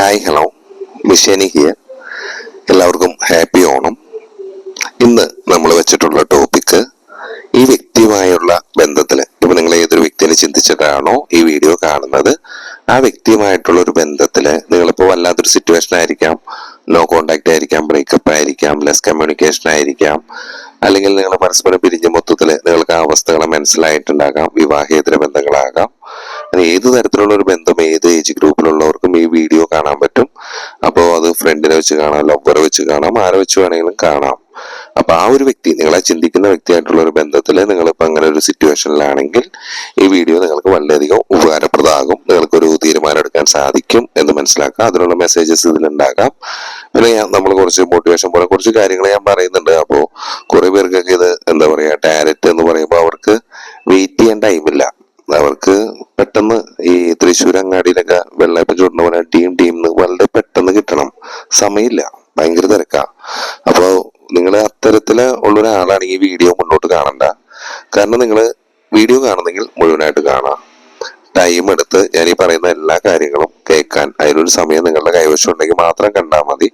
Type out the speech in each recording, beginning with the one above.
Hi hello മിഷേനി here എല്ലാവർക്കും happy Onam. ഇന്ന് നമ്മൾ വെച്ചിട്ടുള്ള ടോപ്പിക്ക് ഈ വ്യക്തിയുമായുള്ള ബന്ധത്തിൽ ഇപ്പൊ നിങ്ങൾ ഏതൊരു വ്യക്തിനെ ചിന്തിച്ചിട്ടാണോ ഈ വീഡിയോ കാണുന്നത്? ആ വ്യക്തിയുമായിട്ടുള്ള ഒരു ബന്ധത്തിൽ നിങ്ങളിപ്പോൾ വല്ലാത്തൊരു സിറ്റുവേഷൻ ആയിരിക്കാം. നോ കോണ്ടാക്ട് ആയിരിക്കാം ബ്രേക്കപ്പ് ആയിരിക്കാം ലെസ് കമ്മ്യൂണിക്കേഷൻ ആയിരിക്കാം. അല്ലെങ്കിൽ നിങ്ങൾ പരസ്പരം പിരിഞ്ഞ മൊത്തത്തിൽ നിങ്ങൾക്ക് ആ അവസ്ഥകളെ മനസ്സിലായിട്ടുണ്ടാകാം വിവാഹേതര ബന്ധങ്ങളാകാം. അത് ഏത് തരത്തിലുള്ള ഒരു ബന്ധം ഏത് ഏജ് ഗ്രൂപ്പിലുള്ളവർക്കും ഈ വീഡിയോ കാണാൻ പറ്റും. അപ്പോൾ അത് ഫ്രണ്ടിനെ വെച്ച് കാണാം ലവറെ വെച്ച് കാണാം ആരെ വെച്ച് വേണമെങ്കിലും കാണാം. അപ്പൊ ആ ഒരു വ്യക്തി നിങ്ങളെ ചിന്തിക്കുന്ന വ്യക്തിയായിട്ടുള്ള ഒരു ബന്ധത്തിൽ നിങ്ങളിപ്പോ അങ്ങനെ ഒരു സിറ്റുവേഷനിലാണെങ്കിൽ ഈ വീഡിയോ നിങ്ങൾക്ക് വളരെയധികം ഉപകാരപ്രദമാകും. നിങ്ങൾക്കൊരു തീരുമാനം എടുക്കാൻ സാധിക്കും എന്ന് മനസ്സിലാക്കാം. അതിനുള്ള മെസ്സേജസ് ഇതിലുണ്ടാകാം. പിന്നെ നമ്മൾ കുറച്ച് മോട്ടിവേഷൻ പോലെ കുറച്ച് കാര്യങ്ങൾ ഞാൻ പറയുന്നുണ്ട്. അപ്പോൾ കുറെ പേർക്കൊക്കെ ഇത് എന്താ പറയാ ടാരറ്റ് എന്ന് പറയുമ്പോൾ അവർക്ക് വെയിറ്റ് ചെയ്യാൻ ടൈമില്ല അവർക്ക് പെട്ടെന്ന് ഈ തൃശ്ശൂർ അങ്ങാടിയിലൊക്കെ വെള്ളയപ്പം ചൂടുന്ന പോലെ ടീം ടീം വളരെ പെട്ടെന്ന് കിട്ടണം. സമയമില്ല. ഭയങ്കര തിരക്കാ. അപ്പോൾ നിങ്ങൾ അത്തരത്തിൽ ഉള്ള ഒരാളാണ് ഈ വീഡിയോ മുന്നോട്ട് കാണണ്ട. കാരണം നിങ്ങൾ വീഡിയോ കാണുന്നെങ്കിൽ മുഴുവനായിട്ട് കാണാം. ടൈം എടുത്ത് ഞാൻ ഈ പറയുന്ന എല്ലാ കാര്യങ്ങളും കേൾക്കാൻ അതിനൊരു സമയം നിങ്ങളുടെ കൈവശം ഉണ്ടെങ്കിൽ മാത്രം കണ്ടാൽ മതി.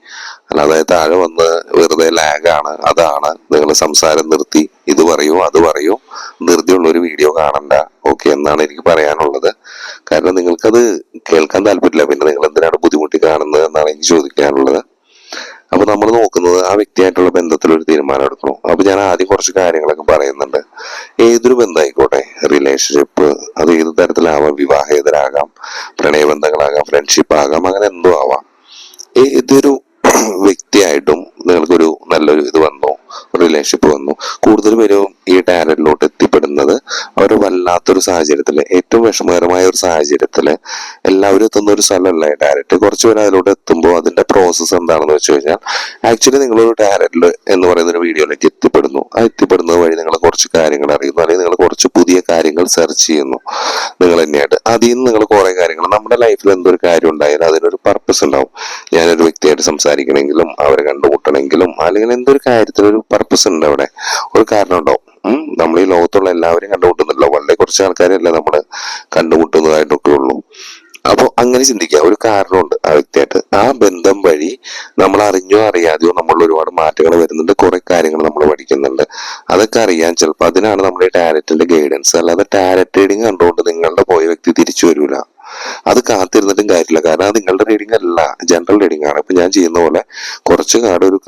അല്ലാതെ താഴെ വന്ന് വെറുതെ ലാഗാണ് അതാണ് നിങ്ങൾ സംസാരം നിർത്തി. ഇത് പറയൂ അത് പറയൂ. ധൃതിയുള്ള ഒരു വീഡിയോ കാണണ്ട. ഓക്കെ എന്നാണ് എനിക്ക് പറയാനുള്ളത്. കാരണം നിങ്ങൾക്കത് കേൾക്കാൻ താല്പര്യമില്ല. പിന്നെ നിങ്ങൾ എന്തിനാണ് ബുദ്ധിമുട്ടി കാണുന്നത് എന്നാണ് എനിക്ക് ചോദിക്കാനുള്ളത്. അപ്പൊ നമ്മൾ നോക്കുന്നത് ആ വ്യക്തിയായിട്ടുള്ള ബന്ധത്തിൽ ഒരു തീരുമാനം എടുക്കണം. അപ്പൊ ഞാൻ ആദ്യം കുറച്ച് കാര്യങ്ങളൊക്കെ പറയുന്നുണ്ട്. ഏതൊരു ബന്ധമായിക്കോട്ടെ റിലേഷൻഷിപ്പ് അത് ഏത് തരത്തിലാവാം വിവാഹേതരാകാം പ്രണയബന്ധങ്ങളാകാം ഫ്രണ്ട്ഷിപ്പ് ആകാം അങ്ങനെ എന്തോ ആവാം. ഏതൊരു വ്യക്തിയായിട്ടും നിങ്ങൾക്കൊരു നല്ലൊരു ഇത് വന്നു. റിലേഷൻഷിപ്പ് വന്നു. കൂടുതൽ പേരും ഈ ടാലന്റിലോട്ട് എത്തിപ്പെടുന്നത് അവർ വല്ലാത്തൊരു സാഹചര്യത്തിൽ ഏറ്റവും വിഷമകരമായ ഒരു സാഹചര്യത്തിൽ എല്ലാവരും എത്തുന്ന ഒരു സ്ഥലമല്ല ടാരറ്റ് കുറച്ച് പേര് അതിലോട്ട് എത്തുമ്പോൾ അതിന്റെ പ്രോസസ്സ് എന്താണെന്ന് വെച്ച് കഴിഞ്ഞാൽ ആക്ച്വലി നിങ്ങളൊരു ടാരറ്റിൽ എന്ന് പറയുന്ന ഒരു വീഡിയോയിലേക്ക് എത്തിപ്പെടുന്നു. ആ എത്തിപ്പെടുന്നത് വഴി നിങ്ങൾ കുറച്ച് കാര്യങ്ങൾ അറിയുന്നു അല്ലെങ്കിൽ നിങ്ങൾ കുറച്ച് പുതിയ കാര്യങ്ങൾ സെർച്ച് ചെയ്യുന്നു നിങ്ങൾ തന്നെയായിട്ട്. അതിൽ നിന്ന് നിങ്ങൾ കുറെ കാര്യങ്ങൾ നമ്മുടെ ലൈഫിൽ എന്തൊരു കാര്യം ഉണ്ടായാലും അതിനൊരു പർപ്പസ് ഉണ്ടാവും. ഞാനൊരു വ്യക്തിയായിട്ട് സംസാരിക്കണമെങ്കിലും അവരെ കണ്ടുമുട്ടണമെങ്കിലും അല്ലെങ്കിൽ എന്തൊരു കാര്യത്തിലൊരു പർപ്പസ് ഉണ്ട് അവിടെ. ഒരു കാരണം ഉണ്ടാവും. നമ്മൾ ഈ ലോകത്തുള്ള എല്ലാവരും കണ്ടുമുട്ടുന്നില്ല വളരെ കുറച്ച് ആൾക്കാരല്ലേ നമ്മൾ കണ്ടുമുട്ടുന്നതായിട്ടൊക്കെ ഉള്ളൂ അപ്പോൾ അങ്ങനെ ചിന്തിക്കുക. ഒരു കാരണമുണ്ട് ആ വ്യക്തിയായിട്ട്. ആ ബന്ധം വഴി നമ്മൾ അറിഞ്ഞോ അറിയാതെയോ നമ്മൾ ഒരുപാട് മാറ്റങ്ങൾ വരുന്നുണ്ട്. കുറെ കാര്യങ്ങൾ നമ്മൾ പഠിക്കുന്നുണ്ട്. അതൊക്കെ അറിയാൻ ചിലപ്പോൾ അതിനാണ് നമ്മുടെ ടാലറ്റിന്റെ ഗൈഡൻസ് അല്ലാതെ ടാലറ്റ് റീഡിങ് കണ്ടുകൊണ്ട് നിങ്ങളുടെ പോയ വ്യക്തി തിരിച്ചു വരൂല. അത് കാത്തിരുന്നിട്ടും കാര്യമില്ല. കാരണം അത് നിങ്ങളുടെ റീഡിംഗ് അല്ല ജനറൽ റീഡിംഗ് ആണ്. ഇപ്പൊ ഞാൻ ചെയ്യുന്ന പോലെ കുറച്ച് കാർഡ് ഒരു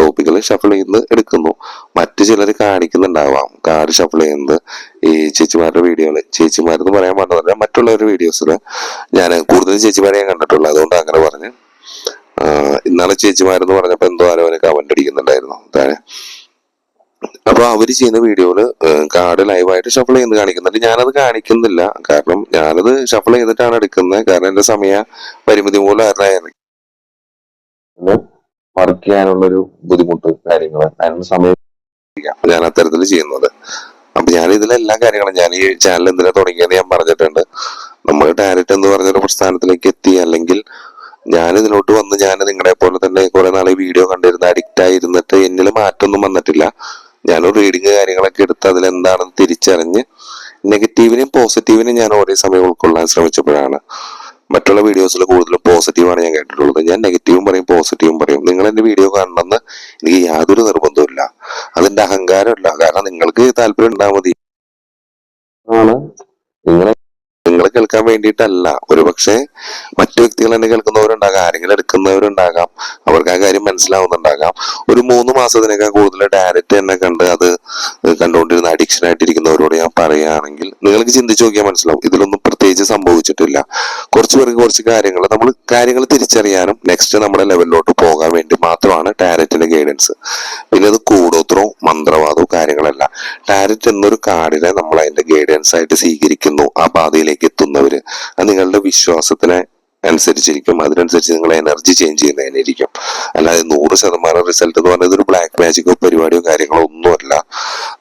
ടോപ്പിക്കൽ ഷഫിൾ ചെയ്യുന്നത് എടുക്കുന്നു. മറ്റു ചിലർ കാണിക്കുന്നുണ്ടാവാം. കാർഡ് ഷഫിൾ ചെയ്യുന്നത് ഈ ചേച്ചിമാരുടെ വീഡിയോകൾ ചേച്ചിമാരെന്ന് പറയാൻ പാടില്ല. മറ്റുള്ളവരുടെ വീഡിയോസിൽ ഞാൻ കൂടുതലും ചേച്ചിമാരെ ഞാൻ കണ്ടിട്ടുള്ളൂ. അതുകൊണ്ട് അങ്ങനെ പറഞ്ഞ് ഇന്നലെ ചേച്ചിമാരെന്ന് പറഞ്ഞപ്പോൾ എന്തോ ആരോ കമന്റ് അടിക്കുന്നുണ്ടായിരുന്നു. താഴെ അപ്പൊ അവർ ചെയ്യുന്ന വീഡിയോയിൽ കാർഡ് ലൈവായിട്ട് ഷഫിൾ ചെയ്ത് കാണിക്കുന്നുണ്ട്. ഞാനത് കാണിക്കുന്നില്ല. കാരണം ഞാനത് ഷഫിൾ ചെയ്തിട്ടാണ് എടുക്കുന്നത്. കാരണം എന്റെ സമയ പരിമിതി മൂലം വർക്ക് ചെയ്യാനുള്ള ഒരു ബുദ്ധിമുട്ട് കാര്യങ്ങൾ സമയം. ഞാൻ അത്തരത്തിൽ ചെയ്യുന്നത്. അപ്പൊ ഞാൻ ഇതിലെ എല്ലാ കാര്യങ്ങളും ഞാൻ ഈ ചാനൽ എന്തിനാ തുടങ്ങിയത് ഞാൻ പറഞ്ഞിട്ടുണ്ട്. നമ്മൾ ഡയറക്റ്റ് എന്ന് പറഞ്ഞൊരു പ്രസ്ഥാനത്തിലേക്ക് എത്തി അല്ലെങ്കിൽ ഞാൻ ഇതിലോട്ട് വന്ന് ഞാൻ നിങ്ങളെ പോലെ തന്നെ കുറെ നാളെ വീഡിയോ കണ്ടിരുന്ന അഡിക്റ്റ് ആയിരുന്നിട്ട് എന്നിൽ മാറ്റമൊന്നും വന്നിട്ടില്ല. ഞാനൊരു റീഡിങ് കാര്യങ്ങളൊക്കെ എടുത്ത് അതിൽ എന്താണെന്ന് തിരിച്ചറിഞ്ഞ് നെഗറ്റീവിനെയും പോസിറ്റീവിനെയും ഞാൻ ഒരേ സമയം ഉൾക്കൊള്ളാൻ ശ്രമിച്ചപ്പോഴാണ് മറ്റുള്ള വീഡിയോസിൽ കൂടുതലും പോസിറ്റീവാണ് ഞാൻ കേട്ടിട്ടുള്ളത്. ഞാൻ നെഗറ്റീവും പറയും പോസിറ്റീവും പറയും. നിങ്ങൾ എന്റെ വീഡിയോ കാണണമെന്ന് എനിക്ക് യാതൊരു നിർബന്ധവുമില്ല അതിന്റെ അഹങ്കാരമില്ല. കാരണം നിങ്ങൾക്ക് താല്പര്യം ഉണ്ടാൽ മതി. ആണ്. നിങ്ങളെ നിങ്ങൾ കേൾക്കാൻ വേണ്ടിയിട്ടല്ല. ഒരുപക്ഷെ മറ്റു വ്യക്തികൾ തന്നെ കേൾക്കുന്നവരുണ്ടാകാം. ആരെങ്കിലും എടുക്കുന്നവരുണ്ടാകാം. അവർക്ക് ആ കാര്യം മനസ്സിലാവുന്നുണ്ടാകാം. ഒരു മൂന്ന് മാസത്തിനേക്കാൾ കൂടുതൽ ഡയറക്റ്റ് എന്നെ കണ്ട് അത് കണ്ടുകൊണ്ടിരുന്ന അഡിക്ഷൻ ആയിട്ടിരിക്കുന്നവരോട് ഞാൻ പറയുകയാണെങ്കിൽ നിങ്ങൾക്ക് ചിന്തിച്ചു നോക്കിയാൽ മനസ്സിലാവും. ഇതിലൊന്നും പ്രത്യേകിച്ച് സംഭവിച്ചിട്ടില്ല. കുറച്ച് പേർക്ക് കുറച്ച് കാര്യങ്ങൾ നമ്മൾ കാര്യങ്ങൾ തിരിച്ചറിയാനും നെക്സ്റ്റ് നമ്മുടെ ലെവലിലോട്ട് പോകാൻ വേണ്ടി മാത്രമാണ് ടാരറ്റിന്റെ ഗൈഡൻസ് പിന്നെ അത് കൂടോത്രവും മന്ത്രവാദവും കാര്യങ്ങളല്ല. ടാരറ്റ് എന്നൊരു കാർഡിനെ നമ്മൾ അതിന്റെ ഗൈഡൻസ് ആയിട്ട് സ്വീകരിക്കുന്നു. ആ പാതയിലേക്ക് എത്തുന്നവര് അത് നിങ്ങളുടെ വിശ്വാസത്തിനെ അനുസരിച്ചിരിക്കും. അതിനനുസരിച്ച് നിങ്ങൾ എനർജി ചേഞ്ച് ചെയ്യുന്നതിനായിരിക്കും. അല്ലാതെ നൂറ് ശതമാനം റിസൾട്ട് എന്ന് പറയുന്നത് ഒരു ബ്ലാക്ക് മാജിക്കോ പരിപാടിയോ കാര്യങ്ങളോ ഒന്നുമല്ല.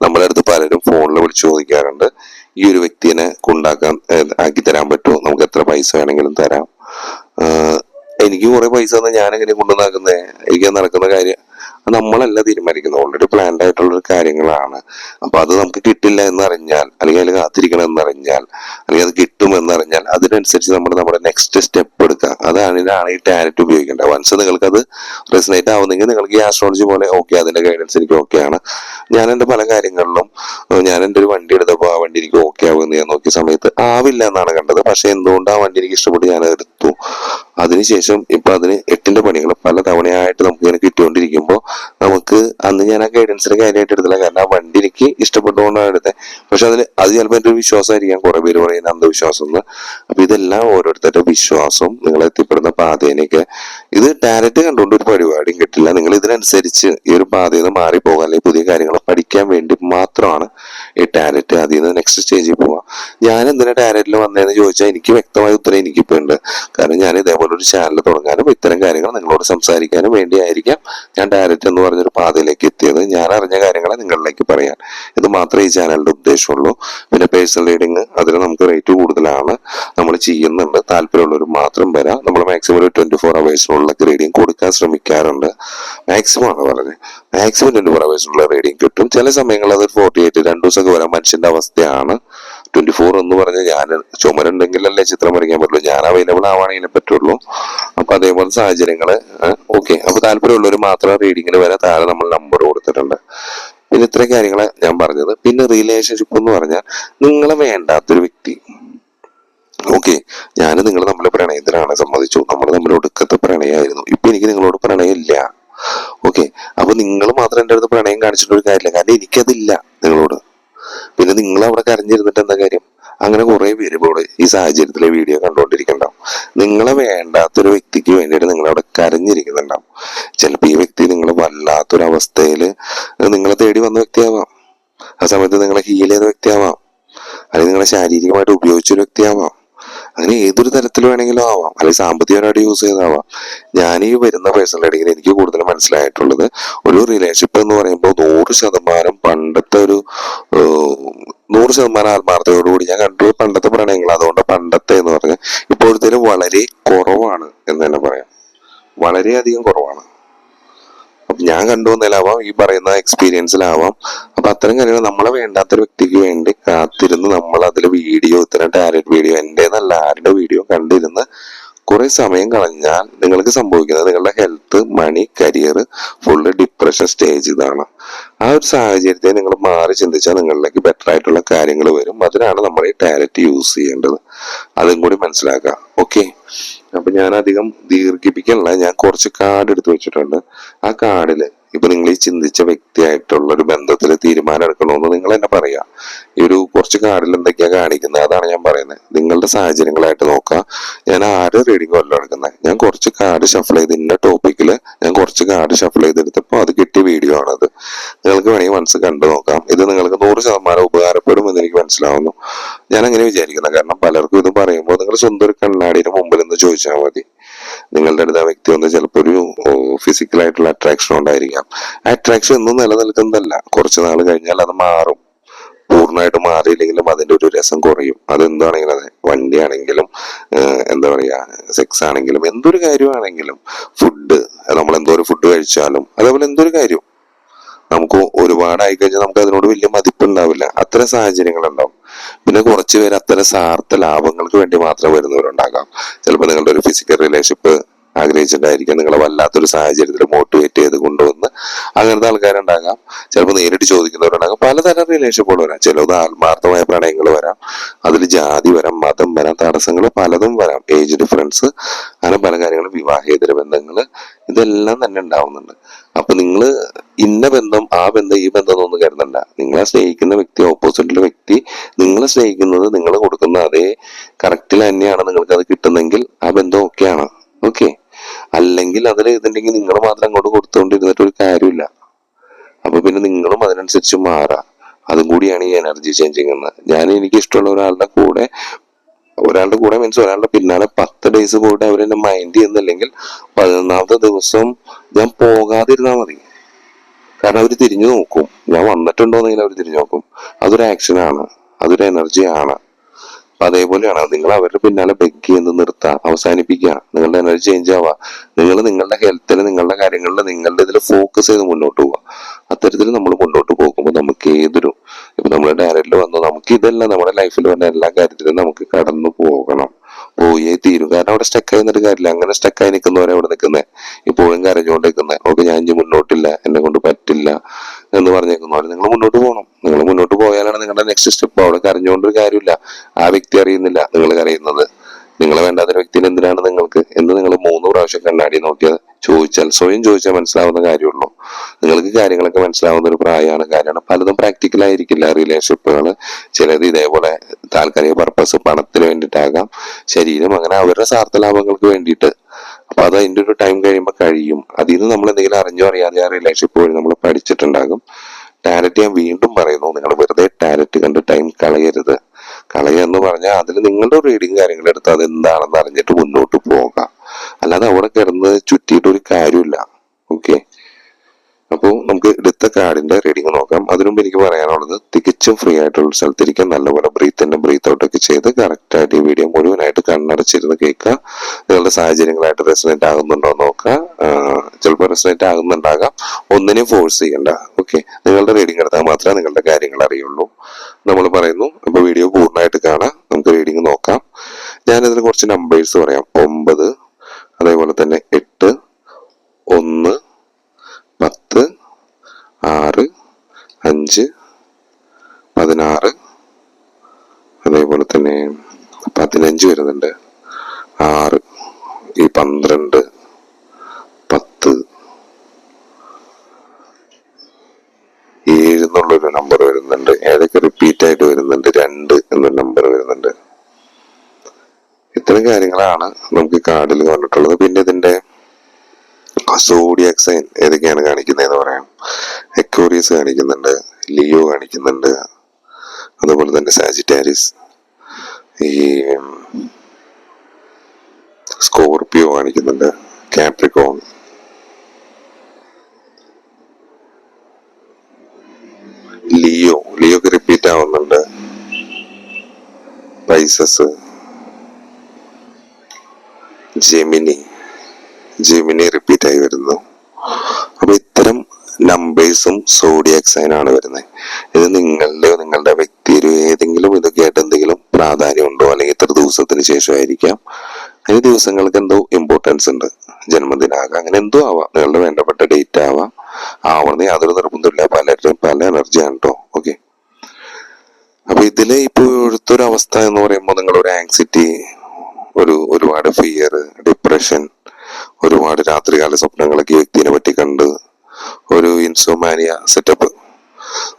നമ്മുടെ അടുത്ത് പലരും ഫോണിൽ വിളിച്ചു ചോദിക്കാറുണ്ട്. ഈ ഒരു വ്യക്തിനെ കൊണ്ടാക്കാൻ ആക്കി തരാൻ പറ്റുമോ? നമുക്ക് എത്ര പൈസ വേണമെങ്കിലും തരാം. എനിക്ക് കുറെ പൈസ ഞാൻ എങ്ങനെ കൊണ്ടുവന്നാക്കുന്നേ? എനിക്ക് നടക്കുന്ന കാര്യം അത് നമ്മളല്ല തീരുമാനിക്കുന്നത്. ഓൾറെഡി പ്ലാൻഡ് ആയിട്ടുള്ള ഒരു കാര്യങ്ങളാണ്. അപ്പൊ അത് നമുക്ക് കിട്ടില്ല എന്നറിഞ്ഞാൽ അല്ലെങ്കിൽ അതിൽ കാത്തിരിക്കണം എന്നറിഞ്ഞാൽ അല്ലെങ്കിൽ അത് കിട്ടും എന്നറിഞ്ഞാൽ അതിനനുസരിച്ച് നമ്മൾ നമ്മുടെ നെക്സ്റ്റ് സ്റ്റെപ്പ് എടുക്കുക. അതാണ് ഇതാണ് ഈ ടാലറ്റ് ഉപയോഗിക്കേണ്ടത്. വൺസ് നിങ്ങൾക്ക് അത് റെസിനേറ്റ് ആവുന്നെങ്കിൽ നിങ്ങൾക്ക് ഈ ആസ്ട്രോളജി പോലെ ഓക്കെ അതിന്റെ ഗൈഡൻസ് എനിക്ക് ആണ്. ഞാൻ എന്റെ പല കാര്യങ്ങളിലും ഞാൻ എന്റെ ഒരു വണ്ടി എടുത്തപ്പോൾ ആ വണ്ടി എനിക്ക് ഓക്കെ ആവുമെന്ന് ഞാൻ നോക്കിയ സമയത്ത് ആവില്ല എന്നാണ് കണ്ടത്. പക്ഷെ എന്തുകൊണ്ട് ആ വണ്ടി എനിക്ക് ഇഷ്ടപ്പെട്ട് ഞാൻ അത് എടുത്തു അതിനുശേഷം ഇപ്പൊ അതിന് എട്ടിന്റെ പണികൾ പല തവണയായിട്ട് നമുക്ക് ഇങ്ങനെ കിട്ടിക്കൊണ്ടിരിക്കുമ്പോൾ നമുക്ക് അന്ന് ഞാൻ ആ ഗൈഡൻസിന് കാര്യമായിട്ട് എടുത്തില്ല. കാരണം ആ വണ്ടി എനിക്ക് ഇഷ്ടപ്പെട്ടുകൊണ്ടാണ് എടുത്തത് പക്ഷെ അതിന് അത് ചിലപ്പോൾ എന്റെ ഒരു വിശ്വാസമായിരിക്കാം. കുറെ പേര് പറയുന്ന അന്ധവിശ്വാസം എന്ന് അപ്പൊ ഇതെല്ലാം ഓരോരുത്തരുടെ വിശ്വാസം നിങ്ങൾ എത്തിപ്പെടുന്ന പാതേനെയൊക്കെ ഇത് ടാലന്റ് കണ്ടുകൊണ്ട് ഒരു പരിപാടിയും കിട്ടില്ല. നിങ്ങൾ ഇതിനനുസരിച്ച് ഈ ഒരു പാതയിൽ നിന്ന് മാറിപ്പോകാൻ അല്ലെങ്കിൽ പുതിയ കാര്യങ്ങൾ പഠിക്കാൻ വേണ്ടി മാത്രമാണ് ഈ ടാലറ്റ് അതിൽ നിന്ന് നെക്സ്റ്റ് സ്റ്റേജിൽ പോവാം ഞാൻ എന്തിനാ ടാലറ്റിൽ വന്നതെന്ന് ചോദിച്ചാൽ എനിക്ക് വ്യക്തമായ ഉത്തരം എനിക്കിപ്പോ ഉണ്ട്. കാരണം ഞാൻ ഇതേപോലെ ഒരു ചാനൽ തുടങ്ങാനും ഇത്തരം കാര്യങ്ങൾ നിങ്ങളോട് സംസാരിക്കാനും വേണ്ടിയായിരിക്കാം ഞാൻ ടാലന്റ് എന്ന് പറഞ്ഞൊരു പാതയിലേക്ക് എത്തിയത്. ഞാൻ അറിഞ്ഞ കാര്യങ്ങളെ നിങ്ങളിലേക്ക് പറയാൻ. ഇത് മാത്രമേ ഈ ചാനലിന്റെ ഉദ്ദേശമുള്ളൂ. പിന്നെ പേഴ്സണൽ റീഡിങ് അതിന് നമുക്ക് റേറ്റ് കൂടുതലാണ്. നമ്മൾ ചെയ്യുന്നുണ്ട്. താല്പര്യമുള്ളവർ മാത്രം വരാം. നമ്മൾ മാക്സിമം ഒരു ട്വന്റി ഫോർ അവേഴ്സിനുള്ള റീഡിങ് കൊടുക്കാൻ ശ്രമിക്കാറുണ്ട്. മാക്സിമം ആണ് പറഞ്ഞത്. മാക്സിമം ട്വന്റി ഫോർ അവേഴ്സിനുള്ള റീഡിങ് കിട്ടും. ചില സമയങ്ങളിൽ അത് ഫോർട്ടി എയ്റ്റ് രണ്ടു ദിവസമൊക്കെ വരാൻ മനുഷ്യന്റെ അവസ്ഥയാണ്. ട്വന്റി ഫോർ എന്ന് പറഞ്ഞാൽ ഞാൻ ചുമരുണ്ടെങ്കിലല്ലേ ചിത്രം വരയ്ക്കാൻ പറ്റുള്ളൂ. ഞാൻ അവൈലബിൾ ആവാണെങ്കിലേ പറ്റുള്ളൂ. അപ്പൊ അതേപോലെ സാഹചര്യങ്ങൾ ഓക്കെ അപ്പൊ താല്പര്യമുള്ളവർ മാത്രം റീഡിങ്ങിന് വരെ താഴെ നമ്മൾ നമ്പർ കൊടുത്തിട്ടുണ്ട്. പിന്നെ ഇത്രയും കാര്യങ്ങളെ ഞാൻ പറഞ്ഞത്. പിന്നെ റിലേഷൻഷിപ്പ് എന്ന് പറഞ്ഞാൽ നിങ്ങളെ വേണ്ടാത്തൊരു വ്യക്തി. ഓക്കെ ഞാൻ നിങ്ങൾ നമ്മളെ പ്രണയത്തിലാണ് സമ്മതിച്ചു. നമ്മൾ തമ്മിൽ ഒടുക്കത്തെ പ്രണയമായിരുന്നു. ഇപ്പൊ എനിക്ക് നിങ്ങളോട് പ്രണയമില്ല. ഓക്കെ അപ്പൊ നിങ്ങൾ മാത്രം എന്റെ അടുത്ത് പ്രണയം കാണിച്ചിട്ട് ഒരു കാര്യമില്ല. കാരണം എനിക്കതില്ല നിങ്ങളോട്. പിന്നെ നിങ്ങൾ അവിടെ കരഞ്ഞിരുന്നിട്ട് എന്താ കാര്യം? അങ്ങനെ കുറെ പേര് ഇപ്പോൾ ഈ സാഹചര്യത്തിലെ വീഡിയോ കണ്ടുകൊണ്ടിരിക്കണ്ടാവും നിങ്ങളെ വേണ്ടാത്തൊരു വ്യക്തിക്ക് വേണ്ടിയിട്ട് നിങ്ങൾ അവിടെ കരഞ്ഞിരിക്കുന്നുണ്ടാവും. ചിലപ്പോൾ ഈ വ്യക്തി നിങ്ങൾ വല്ലാത്തൊരു അവസ്ഥയിൽ നിങ്ങളെ തേടി വന്ന വ്യക്തിയാവാം. ആ സമയത്ത് നിങ്ങളെ ഹീൽ ചെയ്ത വ്യക്തിയാവാം. അല്ലെങ്കിൽ നിങ്ങളെ ശാരീരികമായിട്ട് ഉപയോഗിച്ചൊരു വ്യക്തിയാവാം. അങ്ങനെ ഏതൊരു തരത്തിൽ വേണമെങ്കിലും ആവാം. അല്ലെങ്കിൽ സാമ്പത്തികമായിട്ട് യൂസ് ചെയ്താവാം. ഞാൻ ഈ വരുന്ന പേഴ്സണൽ ആണെങ്കിൽ എനിക്ക് കൂടുതൽ മനസ്സിലായിട്ടുള്ളത് ഒരു റിലേഷൻഷിപ്പ് എന്ന് പറയുമ്പോൾ നൂറ് ശതമാനം പണ്ടത്തെ ഒരു നൂറ് ശതമാനം ആത്മാർത്ഥതയോടുകൂടി ഞാൻ കണ്ടു പണ്ടത്തെ പ്രണയങ്ങൾ. അതുകൊണ്ട് പണ്ടത്തെ എന്ന് പറഞ്ഞാൽ ഇപ്പോഴത്തേലും വളരെ കുറവാണ് എന്ന് തന്നെ പറയാം. വളരെയധികം കുറവാണ്. ഞാൻ കണ്ടുവന്നതിലാവാം ഈ പറയുന്ന എക്സ്പീരിയൻസിലാവാം അപ്പൊ അത്തരം കാര്യങ്ങൾ നമ്മളെ വേണ്ടാത്തൊരു വ്യക്തിക്ക് വേണ്ടി കാത്തിരുന്ന് നമ്മൾ അതിൽ വീഡിയോ ഇത്തരം ടാലന്റ് വീഡിയോ എന്റേന്നല്ല ആരുടെ വീഡിയോ കണ്ടിരുന്ന് കുറെ സമയം കളഞ്ഞാൽ നിങ്ങൾക്ക് സംഭവിക്കുന്നത് നിങ്ങളുടെ health money career full depression stage ഇതാണ്. ആ ഒരു സാഹചര്യത്തെ നിങ്ങൾ മാറി ചിന്തിച്ചാൽ നിങ്ങളിലേക്ക് ബെറ്റർ ആയിട്ടുള്ള കാര്യങ്ങൾ വരും. അതിനാണ് നമ്മൾ ഈ ടാലറ്റ് യൂസ് ചെയ്യേണ്ടത്. അതും കൂടി മനസ്സിലാക്കുക. ഓക്കെ അപ്പൊ ഞാൻ അധികം ദീർഘിപ്പിക്കണില്ല ഞാൻ കുറച്ച് കാർഡ് എടുത്ത് വെച്ചിട്ടുണ്ട്. ആ കാർഡിൽ ഇപ്പൊ നിങ്ങൾ ഈ ചിന്തിച്ച വ്യക്തിയായിട്ടുള്ള ഒരു ബന്ധത്തിൽ തീരുമാനം എടുക്കണമെന്ന് നിങ്ങൾ തന്നെ പറയാ. ഈ ഒരു കുറച്ച് കാർഡിൽ എന്തൊക്കെയാ കാണിക്കുന്നത് അതാണ് ഞാൻ പറയുന്നത് നിങ്ങളുടെ സാഹചര്യങ്ങളായിട്ട് നോക്കുക ഞാൻ ആര് റീഡിംഗ് വല്ലതും എടുക്കുന്നത് ഞാൻ കുറച്ച് കാർഡ് ഷഫിൾ ചെയ്ത് ഇന്ന ടോപ്പിക്കിൽ ഞാൻ കുറച്ച് കാർഡ് ഷഫിൾ ചെയ്തെടുത്തപ്പോൾ അത് കിട്ടിയ വീഡിയോ ആണത്. നിങ്ങൾക്ക് വേണമെങ്കിൽ മനസ്സ് കണ്ടു നോക്കാം. ഇത് നിങ്ങൾക്ക് നൂറ് ശതമാനം ഉപകാരപ്പെടും എന്ന് എനിക്ക് മനസ്സിലാവുന്നു. ഞാൻ അങ്ങനെ വിചാരിക്കുന്നത് കാരണം പലർക്കും ഇത് പറയുമ്പോൾ നിങ്ങൾ സ്വന്തം ഒരു കണ്ണാടിയുടെ മുമ്പിൽ നിന്ന് ചോദിച്ചാൽ മതി. നിങ്ങളുടെ അടുത്ത് ആ വ്യക്തി വന്ന് ചിലപ്പോൾ ഒരു ഫിസിക്കൽ ആയിട്ടുള്ള അട്രാക്ഷൻ ഉണ്ടായിരിക്കാം. അട്രാക്ഷൻ ഒന്നും നിലനിൽക്കുന്നതല്ല. കുറച്ച് നാൾ കഴിഞ്ഞാൽ അത് മാറും. പൂർണമായിട്ട് മാറിയില്ലെങ്കിലും അതിന്റെ ഒരു രസം കുറയും. അതെന്താണെങ്കിലും അതെ. വണ്ടിയാണെങ്കിലും എന്താ പറയാ സെക്സ് ആണെങ്കിലും എന്തൊരു കാര്യമാണെങ്കിലും ഫുഡ് നമ്മൾ എന്തോ ഒരു ഫുഡ് കഴിച്ചാലും അതേപോലെ എന്തൊരു കാര്യം നമുക്ക് ഒരുപാടായി കഴിഞ്ഞാൽ നമുക്ക് അതിനോട് വലിയ മതിപ്പുണ്ടാവില്ല. അത്തരം സാഹചര്യങ്ങൾ ഉണ്ടാവും പിന്നെ കുറച്ച് പേര് അത്തരം സ്വാർത്ഥ ലാഭങ്ങൾക്ക് വേണ്ടി മാത്രം വരുന്നവരുണ്ടാകാം. ചിലപ്പോൾ നിങ്ങളുടെ ഒരു ഫിസിക്കൽ റിലേഷൻഷിപ്പ് ആഗ്രഹിച്ചിട്ടായിരിക്കും നിങ്ങളെ വല്ലാത്തൊരു സാഹചര്യത്തിൽ മോട്ടിവേറ്റ് ചെയ്ത് കൊണ്ടുവന്ന് അങ്ങനത്തെ ആൾക്കാരുണ്ടാകാം. ചിലപ്പോൾ നേരിട്ട് ചോദിക്കുന്നവരുണ്ടാകാം. പലതരം റിലേഷൻഷിപ്പുകൾ വരാം. ചിലത് ആത്മാർത്ഥമായ പ്രണയങ്ങൾ വരാം. അതിൽ ജാതി വരാം മതം വരാം തടസ്സങ്ങൾ പലതും വരാം. ഏജ് ഡിഫറൻസ് അങ്ങനെ പല കാര്യങ്ങളും വിവാഹേതര ബന്ധങ്ങൾ ഇതെല്ലാം തന്നെ ഉണ്ടാവുന്നുണ്ട്. അപ്പൊ നിങ്ങൾ ഇന്ന ബന്ധം ആ ബന്ധം ഈ ബന്ധം എന്നൊന്നും കരുതണ്ട. നിങ്ങളെ സ്നേഹിക്കുന്ന വ്യക്തി ഓപ്പോസിറ്റിലെ വ്യക്തി നിങ്ങളെ സ്നേഹിക്കുന്നത് നിങ്ങൾ കൊടുക്കുന്ന അതേ കറക്റ്റിൽ തന്നെയാണ് നിങ്ങൾക്ക് അത് കിട്ടുന്നെങ്കിൽ ആ ബന്ധം ഓക്കെയാണ് ഓക്കെ അല്ലെങ്കിൽ അതിൽ ഇതുണ്ടെങ്കിൽ നിങ്ങൾ മാത്രം അങ്ങോട്ട് കൊടുത്തുകൊണ്ടിരുന്നിട്ട് ഒരു കാര്യമില്ല. അപ്പൊ പിന്നെ നിങ്ങളും അതിനനുസരിച്ച് മാറാം. അതും കൂടിയാണ് ഈ എനർജി ചേഞ്ചിങ് എന്ന്. ഞാൻ എനിക്ക് ഇഷ്ടമുള്ള ഒരാളുടെ കൂടെ ഒരാളുടെ കൂടെ മീൻസ് ഒരാളുടെ പിന്നാലെ പത്ത് ഡേയ്സ് പോയിട്ട് അവരെന്നെ മൈൻഡ് ചെയ്യുന്നില്ലെങ്കിൽ പതിനൊന്നാമത്തെ ദിവസം ഞാൻ പോകാതിരുന്നാൽ മതി. കാരണം അവർ തിരിഞ്ഞു നോക്കും. ഞാൻ വന്നിട്ടുണ്ടോന്നെങ്കിൽ അവർ തിരിഞ്ഞു നോക്കും. അതൊരു ആക്ഷനാണ് അതൊരു എനർജിയാണ് അപ്പൊ അതേപോലെയാണ്. നിങ്ങൾ അവരുടെ പിന്നാലെ ബെഗ് ചെയ്യുന്നത് നിർത്തുക അവസാനിപ്പിക്കുക നിങ്ങളുടെ എനർജി ചേഞ്ച് ആവുക നിങ്ങൾ നിങ്ങളുടെ ഹെൽത്തിൽ നിങ്ങളുടെ കാര്യങ്ങളിൽ നിങ്ങളുടെ ഇതിൽ ഫോക്കസ് ചെയ്ത് മുന്നോട്ട് പോവുക അത്തരത്തിൽ നമ്മൾ മുന്നോട്ട് പോകുമ്പോൾ നമുക്ക് ഏതൊരു ഇപ്പൊ നമ്മുടെ ഡയറക്റ്റിൽ വന്നു നമുക്ക് ഇതെല്ലാം നമ്മുടെ ലൈഫിൽ വന്ന എല്ലാ കാര്യത്തിലും നമുക്ക് കടന്നു പോകണം. പോയേ തീരും. കാരണം അവിടെ സ്റ്റക്കായി നിന്നിട്ട് കാര്യമില്ല. അങ്ങനെ സ്റ്റക്ക് ആയി നിൽക്കുന്നവരെ അവിടെ നിൽക്കുന്നത് ഇപ്പോഴും കരഞ്ഞുകൊണ്ട് നിൽക്കുന്നത് ഓക്കെ ഞാൻ ഇനി മുന്നോട്ടില്ല. എന്നെ കൊണ്ട് പറ്റില്ല. എന്ന് പറഞ്ഞേക്കുന്നവരെ നിങ്ങൾ മുന്നോട്ട് പോകണം നിങ്ങൾ മുന്നോട്ട് പോയാലാണ് നിങ്ങളുടെ നെക്സ്റ്റ് സ്റ്റെപ്പ് അവിടെ കരഞ്ഞുകൊണ്ടൊരു കാര്യമില്ല. ആ വ്യക്തി അറിയുന്നില്ല നിങ്ങൾ കരയുന്നത്. നിങ്ങളെ വേണ്ടാത്ത വ്യക്തിന് എന്തിനാണ് നിങ്ങൾക്ക്? എന്ന് നിങ്ങൾ മൂന്ന് പ്രാവശ്യം കണ്ണാടി നോക്കിയാൽ ചോദിച്ചാൽ സ്വയം ചോദിച്ചാൽ മനസ്സിലാവുന്ന കാര്യമുള്ളൂ. നിങ്ങൾക്ക് കാര്യങ്ങളൊക്കെ മനസ്സിലാവുന്ന ഒരു പ്രായമാണ് കാര്യമാണ് പലതും പ്രാക്ടിക്കൽ ആയിരിക്കില്ല റിലേഷൻഷിപ്പുകൾ ചിലത് ഇതേപോലെ താൽക്കാലിക പർപ്പസ് പണത്തിന് വേണ്ടിയിട്ടാകാം. ശരീരം അങ്ങനെ അവരുടെ സ്വാർത്ഥ ലാഭങ്ങൾക്ക് വേണ്ടിയിട്ട് അപ്പൊ അത് അതിന്റെ ഒരു ടൈം കഴിയുമ്പോൾ കഴിയും. അതിൽ നിന്ന് നമ്മൾ എന്തെങ്കിലും അറിഞ്ഞോ അറിയാതെ ആ റിലേഷൻഷിപ്പ് വഴി നമ്മൾ പഠിച്ചിട്ടുണ്ടാകും. ടാലറ്റ് ഞാൻ വീണ്ടും പറയുന്നു നിങ്ങൾ വെറുതെ ടാലറ്റ് കണ്ട് ടൈം കളയരുത്. കളയുക എന്ന് പറഞ്ഞാൽ അതിൽ നിങ്ങളുടെ റീഡിങ് കാര്യങ്ങൾ എടുത്ത് അത് എന്താണെന്ന് അറിഞ്ഞിട്ട് മുന്നോട്ട് പോകാം. അല്ലാതെ അവിടെ കിടന്ന് ചുറ്റിയിട്ട് ഒരു കാര്യമില്ല. ഓക്കെ അപ്പോൾ നമുക്ക് എടുത്ത കാർഡിന്റെ റീഡിംഗ് നോക്കാം. അതിനുമുമ്പ് എനിക്ക് പറയാനുള്ളത് തികച്ചും ഫ്രീ ആയിട്ടുള്ള ഒരു സ്ഥലത്തിരിക്കാൻ നല്ലപോലെ ബ്രീത്ത് ഇൻ ബ്രീത്ത് ഔട്ട് ഒക്കെ ചെയ്ത് കറക്റ്റ് ആയിട്ട് ഈ വീഡിയോ മുഴുവനായിട്ട് കണ്ണടച്ചിരുന്ന് കേൾക്കുക. നിങ്ങളുടെ സാഹചര്യങ്ങളായിട്ട് റെസിഡന്റ് ആകുന്നുണ്ടോ നോക്കുക. ചിലപ്പോൾ റെസിഡന്റ് ആകുന്നുണ്ടാകാം. ഒന്നിനെയും ഫോഴ്സ് ചെയ്യണ്ട. ഓക്കെ നിങ്ങളുടെ റീഡിംഗ് എടുത്താൽ മാത്രമേ നിങ്ങളുടെ കാര്യങ്ങൾ അറിയുള്ളൂ. നമ്മൾ പറയുന്നു അപ്പോൾ വീഡിയോ പൂർണമായിട്ട് കാണാം. നമുക്ക് റീഡിംഗ് നോക്കാം. ഞാനിതിന് കുറച്ച് നമ്പേഴ്സ് പറയാം. ഒമ്പത് അതേപോലെ തന്നെ എട്ട് ഒന്ന് ആറ് അഞ്ച് പതിനാറ്. അതേപോലെ തന്നെ പതിനഞ്ച് വരുന്നുണ്ട്. ആറ് ഈ പന്ത്രണ്ട് പത്ത്. ഏഴ് എന്നുള്ളൊരു നമ്പർ വരുന്നുണ്ട്. ഏതൊക്കെ റിപ്പീറ്റ് ആയിട്ട് വരുന്നുണ്ട്? രണ്ട് എന്നൊരു നമ്പർ വരുന്നുണ്ട്. ഇത്തരം കാര്യങ്ങളാണ് നമുക്ക് കാർഡിൽ കണ്ടിട്ടുള്ളത്. പിന്നെ ഇതിന്റെ സോഡിയാക് സൈൻ ഏതൊക്കെയാണ് കാണിക്കുന്നതെന്ന് പറയാം. എക്വോറിയസ് കാണിക്കുന്നുണ്ട് ലിയോ കാണിക്കുന്നുണ്ട് അതുപോലെ തന്നെ സാജിറ്റാരിസ് ഈ സ്കോർപിയോ കാണിക്കുന്നുണ്ട് കാപ്രിക്കോൺ ലിയോ ലിയോക്ക് റിപ്പീറ്റ് ആവുന്നുണ്ട്. പൈസസ് ജെമിനി ജെമിനി റിപ്പീറ്റ് ആയി നമ്പേഴ്സും സോഡിയാക് ആണ് വരുന്നത്. ഇത് നിങ്ങളുടെ നിങ്ങളുടെ വ്യക്തിയിലോ ഏതെങ്കിലും ഇതൊക്കെ ആയിട്ട് എന്തെങ്കിലും പ്രാധാന്യം ഉണ്ടോ അല്ലെങ്കിൽ ഇത്ര ദിവസത്തിന് ശേഷമായിരിക്കാം അതിന് ദിവസങ്ങൾക്ക് എന്തോ ഇമ്പോർട്ടൻസ് ഉണ്ട്. ജന്മദിനാകാം അങ്ങനെ എന്തോ ആവാം. നിങ്ങളുടെ വേണ്ടപ്പെട്ട ഡേറ്റ് ആവാം. ആവണമെന്ന് യാതൊരു നിർബന്ധമില്ല പലരും പല എനർജിയാണ് കേട്ടോ ഓക്കെ അപ്പൊ ഇതിലെ ഇപ്പൊ ഇവിടുത്തൊരു അവസ്ഥ എന്ന് പറയുമ്പോൾ നിങ്ങളൊരു ആങ്സൈറ്റി ഒരു ഒരുപാട് ഫിയർ ഡിപ്രഷൻ ഒരുപാട് രാത്രികാല സ്വപ്നങ്ങളൊക്കെ ഈ വ്യക്തിനെ പറ്റി കണ്ട് ഒരു ഇൻസോമാനിയ സെറ്റപ്പ്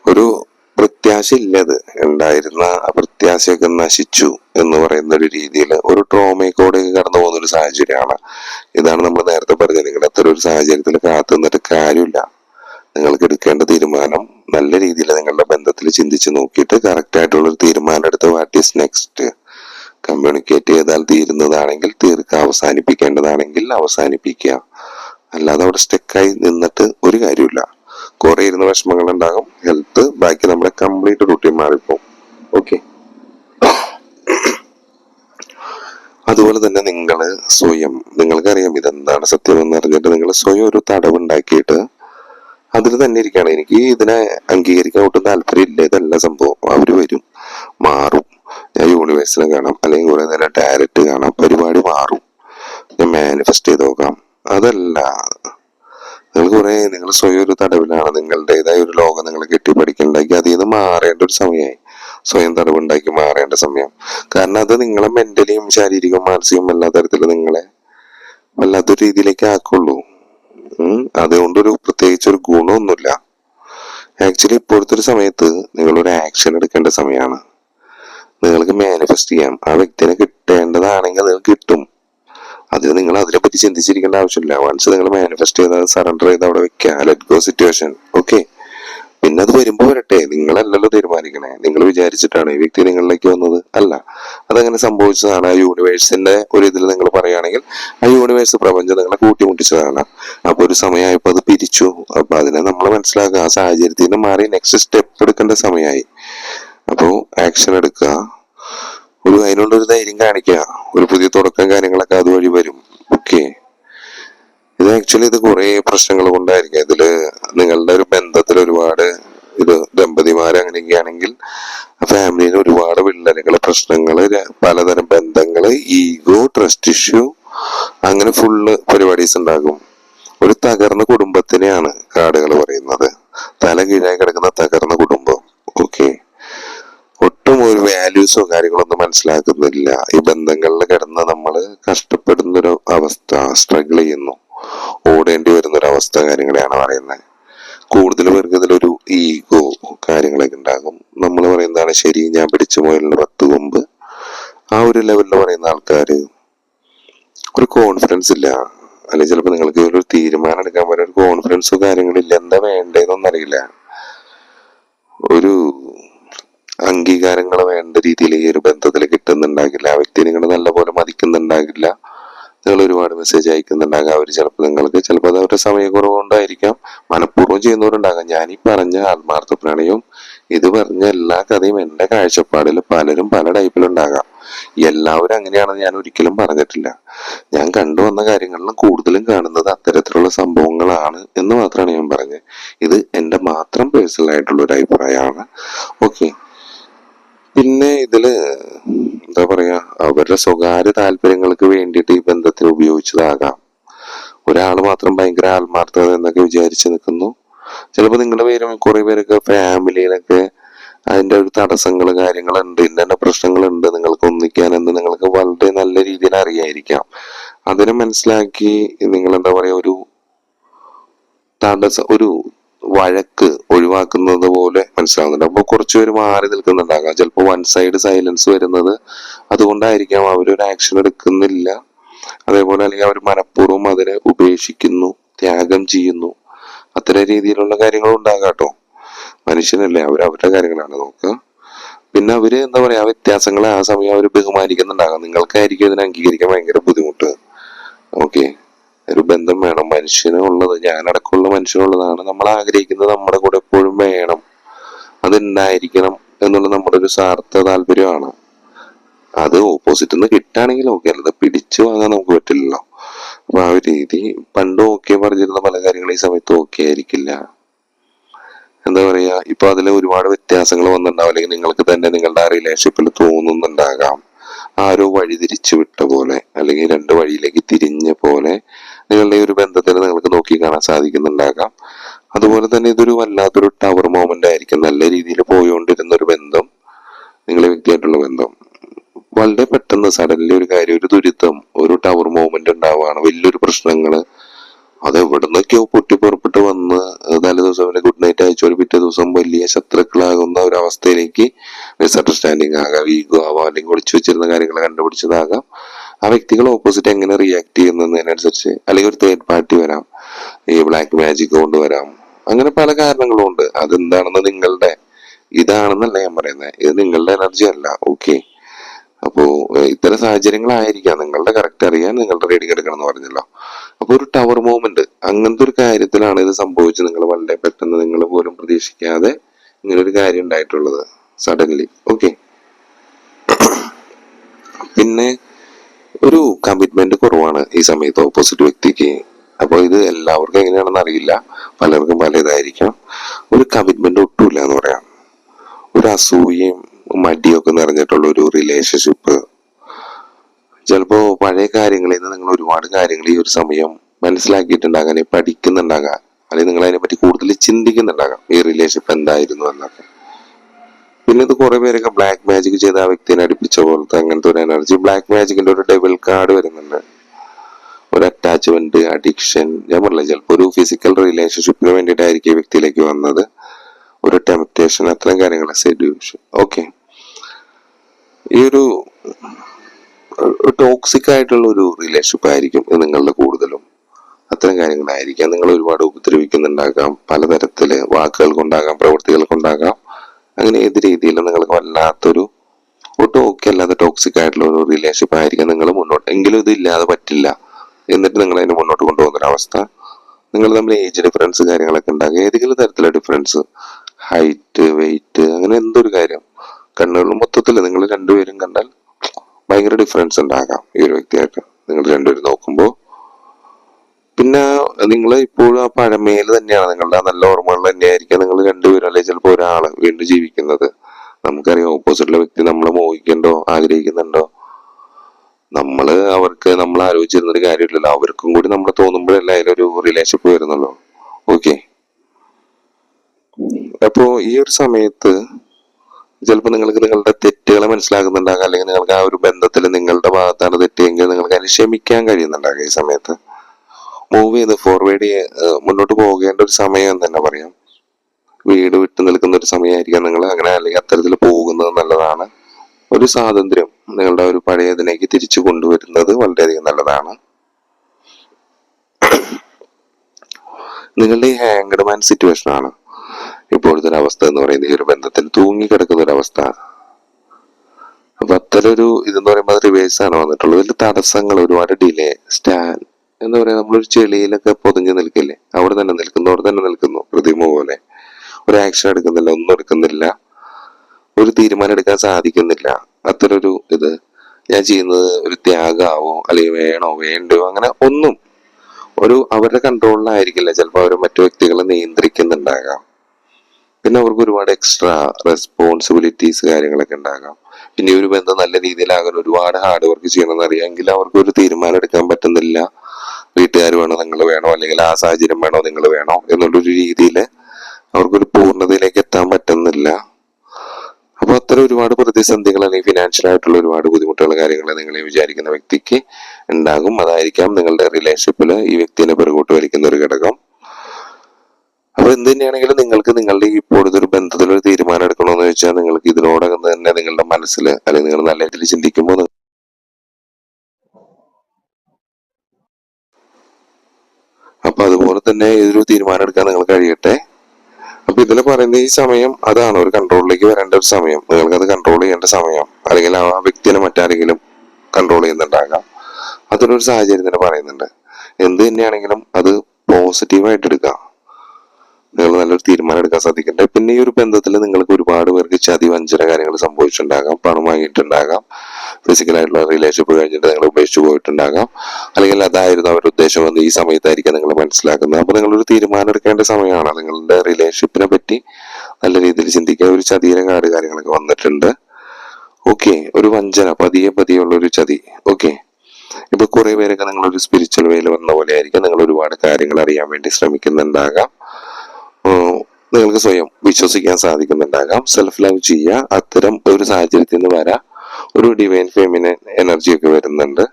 ഒരു പ്രത്യാശ ഇല്ലത്. ഉണ്ടായിരുന്ന പ്രത്യാശയൊക്കെ നശിച്ചു എന്ന് പറയുന്ന ഒരു രീതിയിൽ ഒരു ട്രോമയ്ക്കോടെ കടന്നു പോകുന്ന ഒരു സാഹചര്യമാണ്. ഇതാണ് നമ്മൾ നേരത്തെ പറഞ്ഞത്. നിങ്ങളുടെ അത്ര ഒരു സാഹചര്യത്തിൽ കാത്തു നിന്നിട്ട് കാര്യമില്ല. നിങ്ങൾക്ക് എടുക്കേണ്ട തീരുമാനം നല്ല രീതിയിൽ നിങ്ങളുടെ ബന്ധത്തിൽ ചിന്തിച്ച് നോക്കിയിട്ട് കറക്റ്റ് ആയിട്ടുള്ള ഒരു തീരുമാനം എടുത്ത് വാട്ട് ഈസ് നെക്സ്റ്റ് കമ്മ്യൂണിക്കേറ്റ് ചെയ്താൽ തീരുന്നതാണെങ്കിൽ തീർക്കുക അവസാനിപ്പിക്കേണ്ടതാണെങ്കിൽ അവസാനിപ്പിക്കുക. അല്ലാതെ അവിടെ സ്റ്റെക്കായി നിന്നിട്ട് ഒരു കാര്യമില്ല കുറെ ഇരുന്ന വിഷമങ്ങൾ ഉണ്ടാകും ഹെൽത്ത് ബാക്കി നമ്മുടെ കംപ്ലീറ്റ് റൂട്ടീൻ മാറിപ്പോകും ഓക്കെ അതുപോലെ തന്നെ നിങ്ങൾ സ്വയം നിങ്ങൾക്കറിയാം ഇതെന്താണ് സത്യം എന്ന് അറിഞ്ഞിട്ട് നിങ്ങൾ സ്വയം ഒരു തടവ് ഉണ്ടാക്കിയിട്ട് അതിൽ തന്നെ ഇരിക്കുകയാണ്. എനിക്ക് ഇതിനെ അംഗീകരിക്കാൻ ഒട്ടും താല്പര്യമില്ല ഇതല്ല സംഭവം. അവർ വരും. മാറും. ഞാൻ യൂണിവേഴ്സിനെ കാണാം. അല്ലെങ്കിൽ കുറെ നേരം ഡയറക്റ്റ് കാണാം. പരിപാടി മാറും. ഞാൻ മാനിഫെസ്റ്റ് ചെയ്ത് നോക്കാം. അതല്ല. നിങ്ങൾ കുറെ നിങ്ങൾ സ്വയം ഒരു തടവിലാണ് നിങ്ങളുടേതായ ഒരു ലോകം നിങ്ങൾ കെട്ടിപ്പടിക്കുണ്ടാക്കി അതിൽ നിന്ന് മാറേണ്ട ഒരു സമയമായി. സ്വയം തടവുണ്ടാക്കി മാറേണ്ട സമയം. കാരണം അത് നിങ്ങളെ മെന്റലിയും ശാരീരികവും മാനസികവും എല്ലാ തരത്തിലും നിങ്ങളെ വല്ലാത്തൊരു രീതിയിലേക്ക് ആക്കുള്ളൂ. ഉം. അതുകൊണ്ടൊരു പ്രത്യേകിച്ച് ഒരു ഗുണമൊന്നുമില്ല. ആക്ച്വലി ഇപ്പോഴത്തെ ഒരു സമയത്ത് നിങ്ങളൊരു ആക്ഷൻ എടുക്കേണ്ട സമയമാണ്. നിങ്ങൾക്ക് മാനിഫെസ്റ്റ് ചെയ്യാം. ആ വ്യക്തിനെ കിട്ടേണ്ടതാണെങ്കിൽ നിങ്ങൾക്ക് കിട്ടും. അതിന് നിങ്ങൾ അതിനെപ്പറ്റി ചിന്തിച്ചിരിക്കേണ്ട ആവശ്യമില്ല. വൺസ് നിങ്ങൾ മാനിഫെസ്റ്റ് ചെയ്ത് സറണ്ടർ ചെയ്ത് അവിടെ വെക്കുക. ലെറ്റ് ഗോ സിറ്റുവേഷൻ ഓക്കെ പിന്നെ അത് വരുമ്പോ വരട്ടെ. നിങ്ങളല്ലല്ലോ തീരുമാനിക്കണേ. നിങ്ങൾ വിചാരിച്ചിട്ടാണ് ഈ വ്യക്തി നിങ്ങളിലേക്ക് വന്നത്. അല്ല. അതങ്ങനെ സംഭവിച്ചതാണ് ആ യൂണിവേഴ്സിന്റെ ഒരു ഇതിൽ നിങ്ങൾ പറയുകയാണെങ്കിൽ ആ യൂണിവേഴ്സ് പ്രപഞ്ചം നിങ്ങളെ കൂട്ടിമുട്ടിച്ചതാണ്. അപ്പോൾ ഒരു സമയമായപ്പോ അത് പിരിച്ചു. അപ്പൊ അതിനെ നമ്മൾ മനസ്സിലാക്കുക. ആ സാഹചര്യത്തിൽ നിന്ന് മാറി നെക്സ്റ്റ് സ്റ്റെപ്പ് എടുക്കേണ്ട സമയമായി. അപ്പോൾ ആക്ഷൻ എടുക്കുക. ഒരു അതിനുള്ള ഒരു ധൈര്യം കാണിക്കുക. ഒരു പുതിയ തുടക്കം കാര്യങ്ങളൊക്കെ അതുവഴി വരും. ഓക്കെ. ഇത് ആക്ച്വലി ഇത് കുറെ പ്രശ്നങ്ങൾ കൊണ്ടായിരിക്കും. ഇതിൽ നിങ്ങളുടെ ഒരു ബന്ധത്തിൽ ഒരുപാട് ഇത് ദമ്പതിമാർ അങ്ങനെയൊക്കെയാണെങ്കിൽ ഫാമിലിയിൽ ഒരുപാട് വിള്ളലുകൾ പ്രശ്നങ്ങൾ ര- പലതരം ബന്ധങ്ങൾ ഈഗോ ട്രസ്റ്റ് ഇഷ്യൂ അങ്ങനെ ഫുള്ള് പരിപാടീസ് ഉണ്ടാകും. ഒരു തകർന്ന കുടുംബത്തിനെയാണ് കാർഡുകൾ പറയുന്നത്. തല കീഴായി കിടക്കുന്ന തകർന്ന കുടുംബം. ഓക്കെ. ഒട്ടും ഒരു വാല്യൂസോ കാര്യങ്ങളൊന്നും മനസ്സിലാക്കുന്നില്ല. ഈ ബന്ധങ്ങളിൽ കിടന്ന് നമ്മൾ കഷ്ടപ്പെടുന്ന ഒരു അവസ്ഥ സ്ട്രഗിൾ ചെയ്യുന്നു. ഓടേണ്ടി വരുന്ന ഒരു അവസ്ഥ കാര്യങ്ങളെയാണ് പറയുന്നത് കൂടുതൽ പേർക്ക് ഇതിലൊരു ഈഗോ കാര്യങ്ങളൊക്കെ ഉണ്ടാകും. നമ്മൾ പറയുന്നതാണ് ശരി ഞാൻ പിടിച്ചു പോയുള്ള പത്ത് കൊമ്പ്. ആ ഒരു ലെവലിൽ പറയുന്ന ആൾക്കാർ ഒരു കോൺഫിഡൻസ് ഇല്ല. അല്ലെങ്കിൽ ചിലപ്പോൾ നിങ്ങൾക്ക് ഒരു തീരുമാനം എടുക്കാൻ പറ്റുന്ന ഒരു കോൺഫിഡൻസോ കാര്യങ്ങളില്ല എന്താ വേണ്ടതെന്നൊന്നും അറിയില്ല. ഒരു അംഗീകാരങ്ങൾ വേണ്ട രീതിയിൽ ഈ ഒരു ബന്ധത്തിൽ കിട്ടുന്നുണ്ടാകില്ല. ആ വ്യക്തി നിങ്ങൾ നല്ലപോലെ മതിക്കുന്നുണ്ടാകില്ല. നിങ്ങൾ ഒരുപാട് മെസ്സേജ് അയക്കുന്നുണ്ടാകാം. അവർ ചിലപ്പോൾ നിങ്ങൾക്ക് ചിലപ്പോൾ അത് അവരുടെ സമയക്കുറവ് കൊണ്ടായിരിക്കാം മനഃപൂർവം ചെയ്യുന്നവരുണ്ടാകാം. ഞാൻ ഈ പറഞ്ഞ ആത്മാർത്ഥ പ്രണയവും ഇത് പറഞ്ഞ എല്ലാ കഥയും എന്റെ കാഴ്ചപ്പാടിൽ പലരും പല ടൈപ്പിലുണ്ടാകാം. എല്ലാവരും അങ്ങനെയാണെന്ന് ഞാൻ ഒരിക്കലും പറഞ്ഞിട്ടില്ല. ഞാൻ കണ്ടുവന്ന കാര്യങ്ങളിലും കൂടുതലും കാണുന്നത് അത്തരത്തിലുള്ള സംഭവങ്ങളാണ് എന്ന് മാത്രമാണ് ഞാൻ പറഞ്ഞത്. ഇത് എന്റെ മാത്രം പേഴ്സണൽ ആയിട്ടുള്ള ഒരു അഭിപ്രായമാണ്. ഓക്കെ പിന്നെ ഇതിൽ എന്താ പറയാ അവരുടെ സ്വകാര്യ താല്പര്യങ്ങൾക്ക് വേണ്ടിയിട്ട് ഈ ബന്ധത്തിന് ഉപയോഗിച്ചതാകാം. ഒരാൾ മാത്രം ഭയങ്കര ആത്മാർത്ഥത എന്നൊക്കെ വിചാരിച്ചു നിൽക്കുന്നു. ചിലപ്പോൾ നിങ്ങളുടെ പേരും കുറെ പേരൊക്കെ ഫാമിലിയിലൊക്കെ അതിന്റെ ഒരു തടസ്സങ്ങൾ കാര്യങ്ങളുണ്ട് ഇന്നെ പ്രശ്നങ്ങളുണ്ട് നിങ്ങൾക്ക് ഒന്നിക്കാനെന്ന് നിങ്ങൾക്ക് വളരെ നല്ല രീതിയിൽ അറിയായിരിക്കാം. അതിനെ മനസ്സിലാക്കി നിങ്ങൾ എന്താ പറയാ ഒരു തടസ്സ ഒരു വഴക്ക് ഒഴിവാക്കുന്നത് പോലെ മനസ്സിലാവുന്നുണ്ട്. അപ്പൊ കുറച്ചുപേര് മാറി നിൽക്കുന്നുണ്ടാകാം. ചിലപ്പോൾ വൺ സൈഡ് സൈലൻസ് വരുന്നത് അതുകൊണ്ടായിരിക്കാം അവരൊരു ആക്ഷൻ എടുക്കുന്നില്ല. അതേപോലെ അല്ലെങ്കിൽ അവർ മനഃപൂർവം അതിനെ ഉപേക്ഷിക്കുന്നു ത്യാഗം ചെയ്യുന്നു. അത്തരം രീതിയിലുള്ള കാര്യങ്ങളും ഉണ്ടാകാം കേട്ടോ മനുഷ്യനല്ലേ അവർ അവരുടെ കാര്യങ്ങളാണ് നോക്കുക. പിന്നെ അവർ എന്താ പറയാ വ്യത്യാസങ്ങളെ ആ സമയം അവർ ബഹുമാനിക്കുന്നുണ്ടാകാം. നിങ്ങൾക്കായിരിക്കും അതിനെ അംഗീകരിക്കാൻ ഭയങ്കര ബുദ്ധിമുട്ട്. ഓക്കെ ഒരു ബന്ധം വേണം. മനുഷ്യനുള്ളത് ഞാനടക്കമുള്ള മനുഷ്യനുള്ളതാണ്. നമ്മൾ ആഗ്രഹിക്കുന്നത് നമ്മുടെ കൂടെ എപ്പോഴും വേണം. അതുണ്ടായിരിക്കണം എന്നുള്ള നമ്മുടെ ഒരു സ്വാർത്ഥ താല്പര്യമാണ്. അത് ഓപ്പോസിറ്റ് നിന്ന് കിട്ടുകയാണെങ്കിൽ ഓക്കെ അല്ലാതെ പിടിച്ചു വാങ്ങാൻ നമുക്ക് പറ്റില്ലല്ലോ. അപ്പൊ ആ ഒരു രീതി പണ്ട് ഓക്കെ പറഞ്ഞിരുന്ന പല കാര്യങ്ങളും ഈ സമയത്ത് ഓക്കെ ആയിരിക്കില്ല. എന്താ പറയാ ഇപ്പൊ അതിൽ ഒരുപാട് വ്യത്യാസങ്ങൾ വന്നിട്ടുണ്ടാവും. അല്ലെങ്കിൽ നിങ്ങൾക്ക് തന്നെ നിങ്ങളുടെ ആ റിലേഷൻഷിപ്പിൽ തോന്നുന്നുണ്ടാകാം. ആരോ വഴി തിരിച്ചു വിട്ട പോലെ അല്ലെങ്കിൽ രണ്ട് വഴിയിലേക്ക് തിരിഞ്ഞ പോലെ ഈ ഒരു ബന്ധത്തിന് നിങ്ങൾക്ക് നോക്കി കാണാൻ സാധിക്കുന്നുണ്ടാകാം. അതുപോലെ തന്നെ ഇതൊരു വല്ലാത്തൊരു ടവർ മോമെന്റ് ആയിരിക്കും. നല്ല രീതിയിൽ പോയോണ്ടിരുന്ന ഒരു ബന്ധം നിങ്ങളെ വ്യക്തിയായിട്ടുള്ള ബന്ധം. വളരെ പെട്ടെന്ന് സഡൻലി ഒരു കാര്യം ഒരു ദുരിതം ഒരു ടവർ മൂവ്മെന്റ് ഉണ്ടാവുകയാണ് വലിയൊരു പ്രശ്നങ്ങൾ. അത് എവിടെ നിന്നൊക്കെയോ പൊട്ടി പുറപ്പെട്ട് വന്ന് നല്ല ദിവസം വരെ ഗുഡ് നൈറ്റ് അയച്ചു. ഒരു പിറ്റേ ദിവസം വലിയ ശത്രുക്കളാകുന്ന ഒരു അവസ്ഥയിലേക്ക് മിസ് അണ്ടർസ്റ്റാൻഡിങ് ആകാം ഈഗോ ആവാം അല്ലെങ്കിൽ ഒളിച്ചു വെച്ചിരുന്ന കാര്യങ്ങൾ കണ്ടുപിടിച്ചതാകാം. ആ വ്യക്തികൾ ഓപ്പോസിറ്റ് എങ്ങനെ റിയാക്ട് ചെയ്യുന്നതിനനുസരിച്ച് അല്ലെങ്കിൽ ഒരു തേർഡ് പാർട്ടി വരാം. ഈ ബ്ലാക്ക് മാജിക് കൊണ്ടുവരാം. അങ്ങനെ പല കാരണങ്ങളും ഉണ്ട്. അതെന്താണെന്ന് നിങ്ങളുടെ ഇതാണെന്നല്ല ഞാൻ പറയുന്നത് ഇത് നിങ്ങളുടെ എനർജി അല്ല. ഓക്കെ അപ്പോ ഏഹ്, ഇത്തരം സാഹചര്യങ്ങളായിരിക്കാം. നിങ്ങളുടെ കറക്റ്റ് അറിയാൻ നിങ്ങളുടെ റീഡിംഗ് എടുക്കണം എന്ന് പറഞ്ഞല്ലോ. അപ്പൊ ഒരു ടവർ മൂവ്മെന്റ് അങ്ങനത്തെ ഒരു കാര്യത്തിലാണ് ഇത് സംഭവിച്ചത്. നിങ്ങൾ വളരെ പെട്ടെന്ന് നിങ്ങൾ പോലും പ്രതീക്ഷിക്കാതെ ഇങ്ങനെ ഒരു കാര്യം ഉണ്ടായിട്ടുള്ളത്. സഡൻലി ഓക്കെ പിന്നെ ഒരു കമ്മിറ്റ്മെന്റ് കുറവാണ് ഈ സമയത്ത് ഓപ്പോസിറ്റ് വ്യക്തിക്ക്. അപ്പോൾ ഇത് എല്ലാവർക്കും എങ്ങനെയാണെന്ന് അറിയില്ല. പലർക്കും പല ഇതായിരിക്കാം ഒരു കമ്മിറ്റ്മെന്റ് ഒട്ടുമില്ല എന്ന് പറയാം. ഒരു അസൂയയും മടിയൊക്കെ നിറഞ്ഞിട്ടുള്ള ഒരു റിലേഷൻഷിപ്പ് ചിലപ്പോ പഴയ കാര്യങ്ങളിൽ നിന്ന് നിങ്ങൾ ഒരുപാട് കാര്യങ്ങൾ ഈ ഒരു സമയം മനസ്സിലാക്കിയിട്ടുണ്ടാകാൻ പഠിക്കുന്നുണ്ടാകാം. അല്ലെങ്കിൽ നിങ്ങൾ അതിനെപ്പറ്റി കൂടുതൽ ചിന്തിക്കുന്നുണ്ടാകാം. ഈ റിലേഷൻഷിപ്പ് എന്തായിരുന്നു എന്നൊക്കെ. പിന്നെ ഇത് കുറെ പേരൊക്കെ ബ്ലാക്ക് മാജിക് ചെയ്ത ആ വ്യക്തിനെ അടുപ്പിച്ച പോലത്തെ അങ്ങനത്തെ ഒരു എനർജി ബ്ലാക്ക് മാജിക്കിന്റെ ഒരു ഡെബിൾ കാർഡ് വരുന്നുണ്ട്. ഒരു അറ്റാച്ച്മെന്റ് അഡിക്ഷൻ ഞാൻ പറഞ്ഞില്ല ചിലപ്പോൾ ഒരു ഫിസിക്കൽ റിലേഷൻഷിപ്പിന് വേണ്ടിയിട്ടായിരിക്കും വ്യക്തിയിലേക്ക് വന്നത്. ഒരു ടെംപ്റ്റേഷൻ അത്തരം കാര്യങ്ങൾ സെഡ്യൂഷൻ ഓക്കെ ഈ ഒരു ടോക്സിക് ആയിട്ടുള്ള ഒരു റിലേഷൻഷിപ്പ് ആയിരിക്കും നിങ്ങളുടെ കൂടുതലും. അത്തരം കാര്യങ്ങളായിരിക്കാം. നിങ്ങൾ ഒരുപാട് ഉപദ്രവിക്കുന്നുണ്ടാകാം. പലതരത്തിൽ വാക്കുകൾ കൊണ്ടാകാം പ്രവൃത്തികൾ കൊണ്ടാകാം. അങ്ങനെ ഏത് രീതിയിലും നിങ്ങൾക്ക് വല്ലാത്തൊരു ഒട്ടും ഓക്കെ അല്ലാതെ ടോക്സിക് ആയിട്ടുള്ള ഒരു റിലേഷൻഷിപ്പ് ആയിരിക്കും നിങ്ങൾ മുന്നോട്ട്. എങ്കിലും ഇത് ഇല്ലാതെ പറ്റില്ല. എന്നിട്ട് നിങ്ങൾ അതിനെ മുന്നോട്ട് കൊണ്ടുപോകുന്ന അവസ്ഥ. നിങ്ങൾ തമ്മിൽ ഏജ് ഡിഫറൻസ് കാര്യങ്ങളൊക്കെ ഉണ്ടാകും. ഏതെങ്കിലും തരത്തിലുള്ള ഡിഫറൻസ് ഹൈറ്റ് വെയിറ്റ് അങ്ങനെ എന്തൊരു കാര്യം. കണ്ണുകൾ മൊത്തത്തിൽ നിങ്ങൾ രണ്ടുപേരും കണ്ടാൽ ഭയങ്കര ഡിഫറൻസ് ഉണ്ടാകാം ഈ ഒരു വ്യക്തിയായിട്ട് നിങ്ങൾ രണ്ടുപേരും നോക്കുമ്പോൾ പിന്നെ നിങ്ങൾ ഇപ്പോഴും ആ പഴമയിൽ തന്നെയാണ്? നിങ്ങളുടെ ആ നല്ല ഓർമ്മകൾ തന്നെയായിരിക്കും നിങ്ങൾ രണ്ടുപേരും അല്ലെങ്കിൽ ചിലപ്പോൾ ഒരാൾ വീണ്ടും ജീവിക്കുന്നത്? നമുക്കറിയാം ഓപ്പോസിറ്റുള്ള വ്യക്തി നമ്മളെ മോഹിക്കണ്ടോ ആഗ്രഹിക്കുന്നുണ്ടോ? നമ്മൾ അവർക്ക് നമ്മൾ ആലോചിച്ചിരുന്നൊരു കാര്യമില്ലല്ലോ. അവർക്കും കൂടി നമ്മൾ തോന്നുമ്പോഴല്ലേ അതിലൊരു റിലേഷൻഷിപ്പ് വരുന്നുള്ളൂ. ഓക്കെ അപ്പോ ഈ ഒരു സമയത്ത് ചിലപ്പോൾ നിങ്ങൾക്ക് നിങ്ങളുടെ തെറ്റുകളെ മനസ്സിലാക്കുന്നുണ്ടാകാം അല്ലെങ്കിൽ നിങ്ങൾക്ക് ആ ഒരു ബന്ധത്തിൽ നിങ്ങളുടെ ഭാഗത്താണ് തെറ്റിയെങ്കിൽ നിങ്ങൾക്ക് അതിന് ക്ഷമിക്കാൻ കഴിയുന്നുണ്ടാകാം ഈ സമയത്ത്. മൂവ് ചെയ്ത് ഫോർവേഡ് മുന്നോട്ട് പോകേണ്ട ഒരു സമയം എന്ന് തന്നെ പറയാം. വീട് വിട്ടു നിൽക്കുന്ന ഒരു സമയമായിരിക്കാം നിങ്ങൾ അങ്ങനെ അല്ലെങ്കിൽ അത്തരത്തിൽ പോകുന്നത് നല്ലതാണ്. ഒരു സ്വാതന്ത്ര്യം നിങ്ങളുടെ ഒരു പഴയതിലേക്ക് തിരിച്ചു കൊണ്ടുവരുന്നത് വളരെയധികം നല്ലതാണ്. നിങ്ങളുടെ ഈ ഹാങ്ഡ് മാൻ സിറ്റുവേഷൻ ആണ് ഇപ്പോഴത്തെ ഒരു അവസ്ഥ എന്ന് പറയുന്നത്. ഈ ഒരു ബന്ധത്തിൽ തൂങ്ങിക്കിടക്കുന്ന ഒരു അവസ്ഥ. അപ്പൊ അത്തരം ഒരു ഇതെന്ന് പറയുമ്പോൾ റിവേഴ്സ് ആണ് വന്നിട്ടുള്ളത്. ഇതിൽ തടസ്സങ്ങൾ ഒരുപാട് ഡിലേ സ്റ്റാൻ എന്ന് പറയാ നമ്മളൊരു ചെളിയിലൊക്കെ പൊതിഞ്ഞു നിൽക്കില്ലേ? അവിടെ തന്നെ നിൽക്കുന്നു അവിടെ തന്നെ നിൽക്കുന്നു പ്രതിമ പോലെ. ഒരു ആക്ഷൻ എടുക്കുന്നില്ല ഒന്നും എടുക്കുന്നില്ല. ഒരു തീരുമാനം എടുക്കാൻ സാധിക്കുന്നില്ല. അത്തരൊരു ഇത്. ഞാൻ ചെയ്യുന്നത് ഒരു ത്യാഗാവോ അല്ലെങ്കിൽ വേണോ വേണ്ടോ അങ്ങനെ ഒന്നും ഒരു അവരുടെ കൺട്രോളിലായിരിക്കില്ല ചിലപ്പോൾ അവർ മറ്റു വ്യക്തികളെ നിയന്ത്രിക്കുന്നുണ്ടാകാം. പിന്നെ അവർക്ക് ഒരുപാട് എക്സ്ട്രാ റെസ്പോൺസിബിലിറ്റീസ് കാര്യങ്ങളൊക്കെ ഉണ്ടാകാം. പിന്നെ ഒരു ബന്ധം നല്ല രീതിയിലാകാൻ ഒരുപാട് ഹാർഡ് വർക്ക് ചെയ്യണമെന്ന് അറിയാമെങ്കിൽ അവർക്ക് ഒരു തീരുമാനം എടുക്കാൻ പറ്റുന്നില്ല. വീട്ടുകാർ വേണോ നിങ്ങൾ വേണോ അല്ലെങ്കിൽ ആ സാഹചര്യം വേണോ നിങ്ങൾ വേണോ എന്നുള്ളൊരു രീതിയിൽ അവർക്കൊരു പൂർണതയിലേക്ക് എത്താൻ പറ്റുന്നില്ല. അപ്പോൾ അത്തരം ഒരുപാട് പ്രതിസന്ധികൾ അല്ലെങ്കിൽ ഫിനാൻഷ്യൽ ആയിട്ടുള്ള ഒരുപാട് ബുദ്ധിമുട്ടുകൾ കാര്യങ്ങൾ നിങ്ങൾ വിചാരിക്കുന്ന വ്യക്തിക്ക് ഉണ്ടാകും. അതായിരിക്കാം നിങ്ങളുടെ റിലേഷൻഷിപ്പിൽ ഈ വ്യക്തിനെ പിറകോട്ട് വലിക്കുന്ന ഒരു ഘടകം. അപ്പൊ എന്ത് തന്നെയാണെങ്കിലും നിങ്ങൾക്ക് നിങ്ങളുടെ ഇപ്പോൾ ഒരു ബന്ധത്തിൽ ഒരു തീരുമാനം എടുക്കണമെന്ന് വെച്ചാൽ നിങ്ങൾക്ക് ഇതിനോടകം തന്നെ നിങ്ങളുടെ മനസ്സിൽ അല്ലെങ്കിൽ നിങ്ങൾ നല്ല രീതിയിൽ ചിന്തിക്കുമ്പോൾ അപ്പൊ അതുപോലെ തന്നെ ഇതൊരു തീരുമാനം എടുക്കാൻ നിങ്ങൾ കഴിയട്ടെ. അപ്പൊ ഇതിൽ പറയുന്ന ഈ സമയം അതാണ്. ഒരു കൺട്രോളിലേക്ക് വരേണ്ട ഒരു സമയം. നിങ്ങൾക്ക് അത് കൺട്രോൾ ചെയ്യേണ്ട സമയം. അല്ലെങ്കിൽ ആ വ്യക്തിനെ മറ്റാരെങ്കിലും കൺട്രോൾ ചെയ്യുന്നുണ്ടാകാം. അതൊരു സാഹചര്യം തന്നെ പറയുന്നുണ്ട്. എന്ത് തന്നെയാണെങ്കിലും അത് പോസിറ്റീവായിട്ട് എടുക്കാം. നിങ്ങൾ നല്ലൊരു തീരുമാനം എടുക്കാൻ സാധിക്കട്ടെ. പിന്നെ ഈ ഒരു ബന്ധത്തിൽ നിങ്ങൾക്ക് ഒരുപാട് പേർക്ക് ചതി വഞ്ചന കാര്യങ്ങൾ സംഭവിച്ചിട്ടുണ്ടാകാം. പണം വാങ്ങിയിട്ടുണ്ടാകാം. ഫിസിക്കൽ ആയിട്ടുള്ള റിലേഷൻഷിപ്പ് കഴിഞ്ഞിട്ട് നിങ്ങൾ ഉപേക്ഷിച്ചു പോയിട്ടുണ്ടാകാം. അല്ലെങ്കിൽ അതായിരുന്നു അവരുടെ ഉദ്ദേശം ഈ സമയത്തായിരിക്കും നിങ്ങൾ മനസ്സിലാക്കുന്നത്. അപ്പൊ നിങ്ങളൊരു തീരുമാനം എടുക്കേണ്ട സമയമാണ്. നിങ്ങളുടെ റിലേഷൻഷിപ്പിനെ പറ്റി നല്ല രീതിയിൽ ചിന്തിക്കുക. ഒരു ചതിയുടെ കാട് കാര്യങ്ങളൊക്കെ വന്നിട്ടുണ്ട്. ഓക്കെ ഒരു വഞ്ചന പതിയെ പതിയെ ഉള്ള ഒരു ചതി. ഓക്കെ ഇപ്പൊ കുറെ പേരൊക്കെ നിങ്ങളൊരു സ്പിരിച്വൽ വേയിൽ വന്ന പോലെ ആയിരിക്കും. നിങ്ങൾ ഒരുപാട് കാര്യങ്ങൾ അറിയാൻ വേണ്ടി ശ്രമിക്കുന്നുണ്ടാകാം. നിങ്ങൾക്ക് സ്വയം വിശ്വസിക്കാൻ സാധിക്കുന്നുണ്ടാകാം. സെൽഫ് ലവ് ചെയ്യുക അത്തരം ഒരു സാഹചര്യത്തിൽ നിന്ന് വരാം. ഒരു ഡിവൈൻ എനർജി ഒക്കെ വരുന്നുണ്ട്.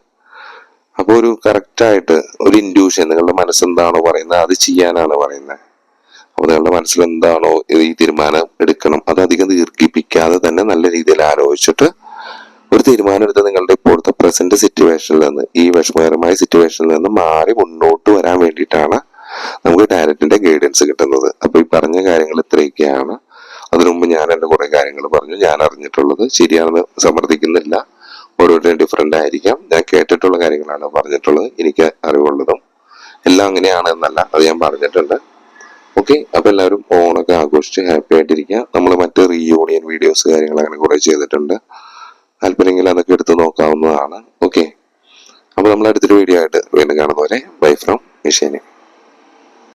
അപ്പോൾ ഒരു കറക്റ്റായിട്ട് ഒരു ഇൻഡ്യൂഷൻ നിങ്ങളുടെ മനസ്സെന്താണോ പറയുന്നത് അത് ചെയ്യാനാണ് പറയുന്നത് അപ്പോൾ നിങ്ങളുടെ മനസ്സിൽ എന്താണോ ഈ തീരുമാനം എടുക്കണം അത് അധികം ദീർഘിപ്പിക്കാതെ തന്നെ നല്ല രീതിയിൽ ആലോചിച്ചിട്ട് ഒരു തീരുമാനം എടുത്ത് നിങ്ങളുടെ ഇപ്പോഴത്തെ പ്രസന്റ് സിറ്റുവേഷനിൽ നിന്ന് ഈ വിഷമകരമായ സിറ്റുവേഷനിൽ നിന്ന് മാറി മുന്നോട്ട് വരാൻ വേണ്ടിയിട്ടാണ് നമുക്ക് ഡയറക്ടറിന്റെ ഗൈഡൻസ് കിട്ടുന്നത്. അപ്പൊ ഈ പറഞ്ഞ കാര്യങ്ങൾ ഇത്രയൊക്കെയാണ്. അതിനു മുമ്പ് ഞാൻ എന്റെ കുറെ കാര്യങ്ങൾ പറഞ്ഞു. ഞാൻ അറിഞ്ഞിട്ടുള്ളത് ശരിയാണെന്ന് സമർത്ഥിക്കുന്നില്ല. ഓരോരുത്തരും ഡിഫറെന്റ് ആയിരിക്കാം. ഞാൻ കേട്ടിട്ടുള്ള കാര്യങ്ങളാണ് പറഞ്ഞിട്ടുള്ളത്. എനിക്ക് അറിവുള്ളതും എല്ലാം അങ്ങനെയാണ് എന്നല്ല അത് ഞാൻ പറഞ്ഞിട്ടുണ്ട്. ഓക്കെ അപ്പൊ എല്ലാവരും ഓണൊക്കെ ആഘോഷിച്ച് ഹാപ്പി ആയിട്ടിരിക്കുക. നമ്മൾ മറ്റ് റീയൂണിയൻ വീഡിയോസ് കാര്യങ്ങൾ അങ്ങനെ കുറെ ചെയ്തിട്ടുണ്ട്. താല്പര്യമെങ്കിൽ അതൊക്കെ എടുത്ത് നോക്കാവുന്നതാണ്. ഓക്കെ അപ്പൊ നമ്മൾ അടുത്തൊരു വീഡിയോ ആയിട്ട് വീണ്ടും കാണുന്നവരെ ബൈ ഫ്രം മിഷേനി.